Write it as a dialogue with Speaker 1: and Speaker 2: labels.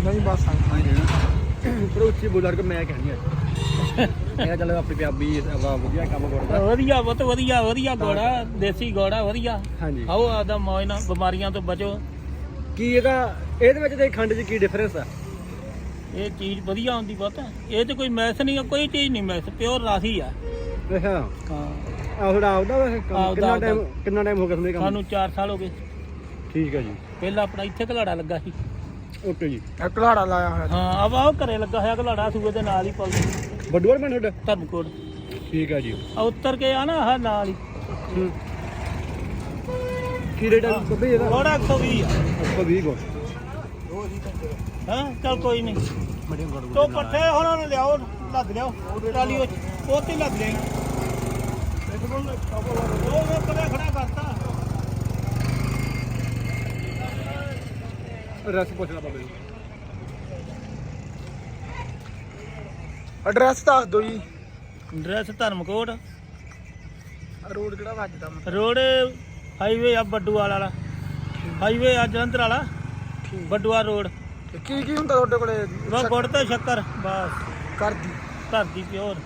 Speaker 1: ਨਹੀਂ ਬਸ
Speaker 2: ਦੇਣਾ ਪਰ ਉੱਚੀ ਬੋਲਰ ਕੇ ਮੈਂ ਕਹਿਣੀ ਆ। ਇਹ ਚੱਲ ਆਪਣੀ ਪੰਜਾਬੀ ਆਪਣਾ ਵਧੀਆ ਕੰਮ ਕਰਦਾ
Speaker 3: ਵਧੀਆ ਬਹੁਤ ਵਧੀਆ ਵਧੀਆ ਗੋੜਾ ਦੇਸੀ ਗੋੜਾ ਵਧੀਆ।
Speaker 2: ਹਾਂਜੀ।
Speaker 3: ਆਓ ਆਦਾ ਮੌਜ ਨਾਲ ਬਿਮਾਰੀਆਂ ਤੋਂ ਬਚੋ।
Speaker 2: ਕੀ ਇਹਦਾ ਇਹਦੇ ਵਿੱਚ ਤੇ ਖੰਡ 'ਚ ਕੀ ਡਿਫਰੈਂਸ ਆ?
Speaker 3: ਇਹ ਚੀਜ਼ ਵਧੀਆ ਹੁੰਦੀ ਬਹੁਤ ਇਹ ਤੇ ਕੋਈ ਮੈਸ ਨਹੀਂ ਕੋਈ ਚੀਜ਼ ਨਹੀਂ ਮੈਸ ਪਿਓਰ ਰਾਸੀ ਆ।
Speaker 2: ਅੱਛਾ।
Speaker 3: ਹਾਂ।
Speaker 2: ਆਹ ਕੰਮ?
Speaker 3: ਆਪਦਾ,
Speaker 2: ਕਿੰਨਾ। ਟਾਈਮ ਕਿੰਨਾ ਟਾਈਮ ਹੋ ਗਿਆ ਤੁਹਾਨੂੰ ਇਹ ਕੰਮ?
Speaker 3: ਸਾਨੂੰ 4 ਸਾਲ ਹੋ ਗਏ।
Speaker 2: ਠੀਕ ਹੈ ਜੀ।
Speaker 3: ਪਹਿਲਾਂ ਆਪਣਾ ਇੱਥੇ ਘਲਾੜਾ ਲੱਗਾ ਸੀ।
Speaker 2: ਓਕੇ ਜੀ।
Speaker 1: ਇਹ ਘਲਾੜਾ ਲਾਇਆ ਹੋਇਆ
Speaker 3: ਹਾਂ ਆਹ ਆਹ ਘਰੇ ਲੱਗਾ ਹੋਇਆ ਘਲਾੜਾ ਸੂਏ ਦੇ ਨਾਲ ਹੀ ਪਲ
Speaker 2: ਵੱਡੂਰ ਪਿੰਡ ਤੁਹਾਡਾ?
Speaker 3: ਧਰਮਕੋਟ।
Speaker 2: ਠੀਕ ਹੈ ਜੀ।
Speaker 3: ਆ ਉੱਤਰ ਕੇ ਆ ਨਾ ਆਹ ਨਾਲ ਹੀ।
Speaker 2: ਕੀ ਰੇਟ ਆ ਬੱਬੇ ਇਹਦਾ?
Speaker 3: ਗੋੜਾ 120 ਆ।
Speaker 2: 120 ਕੋ।
Speaker 3: ਹਾਂ ਚਲ ਕੋਈ ਨਹੀਂ। ਤੋ ਪੱਠੇ ਹੁਣ ਉਹਨੂੰ ਲਿਆਓ ਲੱਗ ਲਿਆਓ। ਟਾਲੀ ਉਹ ਉੱਥੇ ਲੱਗ ਜਾਈ ਉਹ ਮੈਂ
Speaker 2: ਰਸ ਪੁੱਛ ਲਾ ਬਾਬੇ
Speaker 1: ਐਡਰੈਸ ਦੱਸ ਦਿਓ ਜੀ।
Speaker 3: ਡਰੈਸ ਧਰਮਕੋਟ।
Speaker 1: ਰੋਡ ਕਿਹੜਾ ਵੱਜਦਾ ਮਤਲਬ?
Speaker 3: ਰੋਡ ਹਾਈਵੇ ਆ ਬੱਡੂਵਾਲ ਵਾਲਾ। ਹਾਈਵੇ ਆ ਜਲੰਧਰ ਵਾਲਾ। ਬੱਡੂਆ ਰੋਡ
Speaker 1: ਕੀ ਕੀ ਹੁੰਦਾ ਤੁਹਾਡੇ ਕੋਲੇ?
Speaker 3: ਬਸ ਗੁੜ ਤੇ ਸ਼ੱਕਰ ਬਸ।
Speaker 1: ਕਰਦੀ
Speaker 3: ਘਰ ਦੀ ਪਿਓਰ